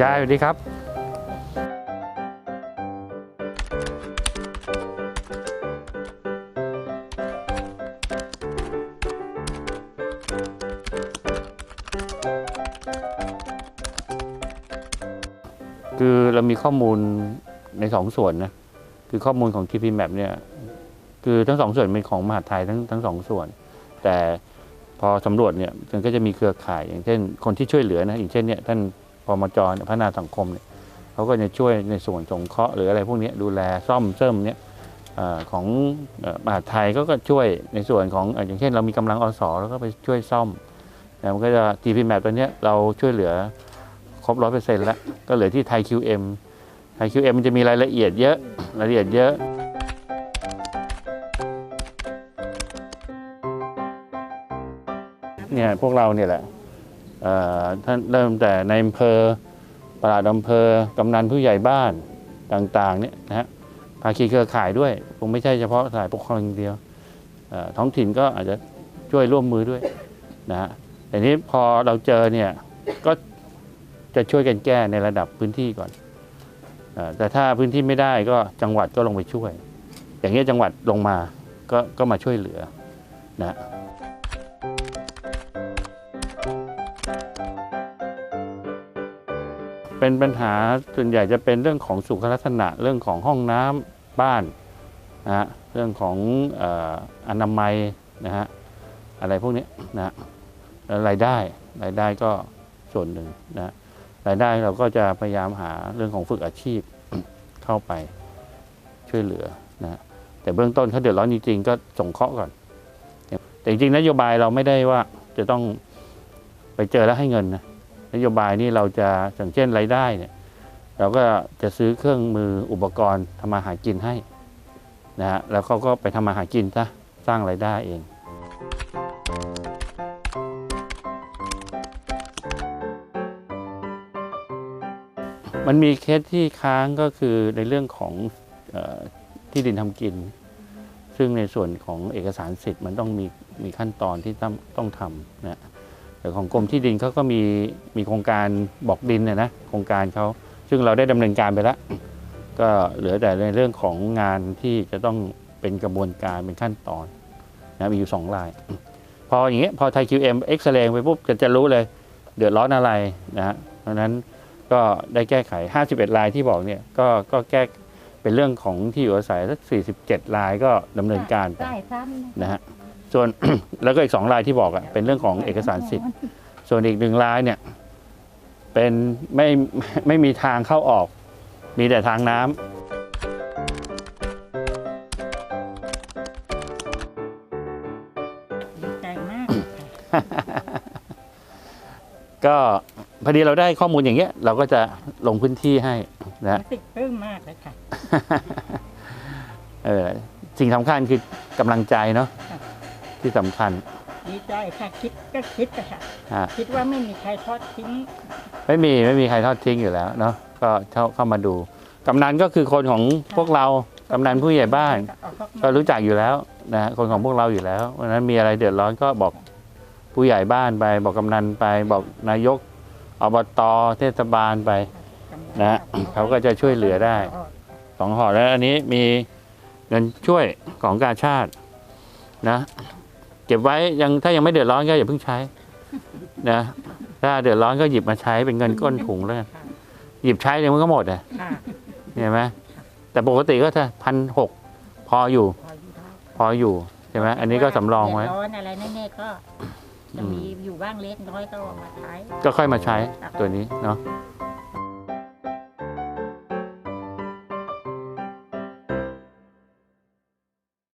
ยายสวัสดีครับ คือเรามีข้อมูลในสองส่วนนะ คือข้อมูลของ TP Map เนี่ย คือทั้งสองส่วนเป็นของมหาดไทยทั้งทั้งสองส่วน แต่พอสำรวจเนี่ยมันก็จะมีเครือข่ายอย่างเช่นคนที่ช่วยเหลือนะอย่างเช่นเนี่ยท่าน พมจเนี่ยพัฒนาสังคมเนี่ยเขาก็จะช่วยในส่วนสงเคราะห์หรืออะไรพวกนี้ดูแลซ่อมเสริมเนี่ยอของมหาไทยก็ก็ช่วยในส่วนของอย่างเช่น เรามีกำลังอสแล้วก็ไปช่วยซ่อมนะมันก็จะ TP Map ตัวเนี้ยเราช่วยเหลือครบร้อยเปอร์เซ็นต์แล้ว ก็เหลือที่ไทย QM ไทย QM มันจะมีรายละเอียดเยอะรายละเอียดเยอะเนี่ยพวกเราเนี่ยแหละ ท่านเริ่มแต่ในอำเภอปลัดอำเภอกำนันผู้ใหญ่บ้านต่างๆเนี่ยนะฮะภาคีเครือข่ายด้วยคงไม่ใช่เฉพาะฝ่ายปกครองอย่างเดียวท้องถิ่นก็อาจจะช่วยร่วมมือด้วยนะฮะแต่นี้พอเราเจอเนี่ยก็จะช่วยกันแก้ในระดับพื้นที่ก่อนอแต่ถ้าพื้นที่ไม่ได้ก็จังหวัดก็ลงไปช่วย อย่างเงี้ยจังหวัดลงมาก็ก็มาช่วยเหลือนะ เป็นปัญหาส่วนใหญ่จะเป็นเรื่องของสุขลักษณะ เรื่องของห้องน้ำบ้านนะฮะเรื่องของออนามัยนะฮะอะไรพวกนี้นะแล้วรายได้รายได้ก็ส่วนหนึ่งนะรายได้เราก็จะพยายามหาเรื่องของฝึกอาชีพเข้าไปช่วยเหลือนะแต่เบื้องต้นเขาเดือดร้อนจริงๆก็ส่งเคาะก่อน แต่จริงๆนโยบายเราไม่ได้ว่าจะต้องไปเจอแล้วให้เงินนะ นโยบายนี่เราจะอย่างเช่นรายได้เนี่ยเราก็จะซื้อเครื่องมืออุปกรณ์ทำมาหากินให้นะฮะแล้วเขาก็ไปทำมาหากินซะสร้างรายได้เองมันมีเคสที่ค้างก็คือในเรื่องของออที่ดินทำกิน ซึ่งในส่วนของเอกสารสิทธิ์มันต้องมีมีขั้นตอนที่ต้องต้องทำนะ แต่ของกรมที่ดินเขาก็มีมีโครงการบอกดินนะนะโครงการเขาซึ่งเราได้ดำเนินการไปแล้ว ก็เหลือแต่ในเรื่องของงานที่จะต้องเป็นกระบวนการเป็นขั้นตอนนะมีอยู่สองราย พออย่างเงี้ยพอไทย QM เอ็มเอ็กซเรย์ไปปุ๊บก็จะรู้เลย เดือดร้อนอะไรนะฮะเพราะฉะนั้นก็ได้แก้ไข 51รายที่บอกเนี่ยก็ก็แก้ เป็นเรื่องของที่อยู่อาศัยสัก47รายก็ดำเนินการไปใช่ซ้ำนะฮะส่วน แล้วก็อีกสองรายที่บอกอะเป็นเรื่องของเอกสารสิทธิ์ ส่วนอีกหนึ่งรายเนี่ยเป็นไม่ไม่มีทางเข้าออก มีแต่ทางน้ำดีใจมากค่ะ ก็ พอดีเราได้ข้อมูลอย่างเงี้ย เราก็จะลงพื้นที่ให้นะรู้สึกปลื้มมากเลยค่ะเออสิ่งสำคัญคือกำลังใจเนาะที่สำคัญดีใจค่ะคิดก็คิดอะค่ะฮะคิดว่าไม่มีใครทอดทิ้งไม่มีไม่มีใครทอดทิ้งอยู่แล้วเนาะก็เข้าเข้ามาดู กำนันก็คือคนของพวกเรา กำนันผู้ใหญ่บ้าน เอาเข้ามาก็รู้จักอยู่แล้วนะฮะคนของพวกเราอยู่แล้วเพราะฉะนั้นมีอะไรเดือดร้อนก็บอกผู้ใหญ่บ้านไป บอกกำนันไป บอกนายก อบตเทศบาลไปนะฮะเขาก็จะช่วยเหลือได้สองห่อแล้วอันนี้มีเงินช่วยของกาชาตินะ เก็บไว้ยังถ้ายังไม่เดือดร้อนก็อย่าเพิ่งใช้นะถ้าเดือดร้อนก็หยิบมาใช้เป็นเงินก้นถุงแล้วกันหยิบใช้เดี๋ยวมันก็หมดอะค่ะเห็นไหมแต่ปกติก็จะพันหกพออยู่ พออยู่ได้พออยู่ใช่ไหมอันนี้ก็สำรองไว้เดืดร้อนอะไรแน่ๆก็ จะมีอยู่บ้างเล็กน้อยก็เอามาใช้ก็ค่อยมาใช้ตัวนี้เนาะค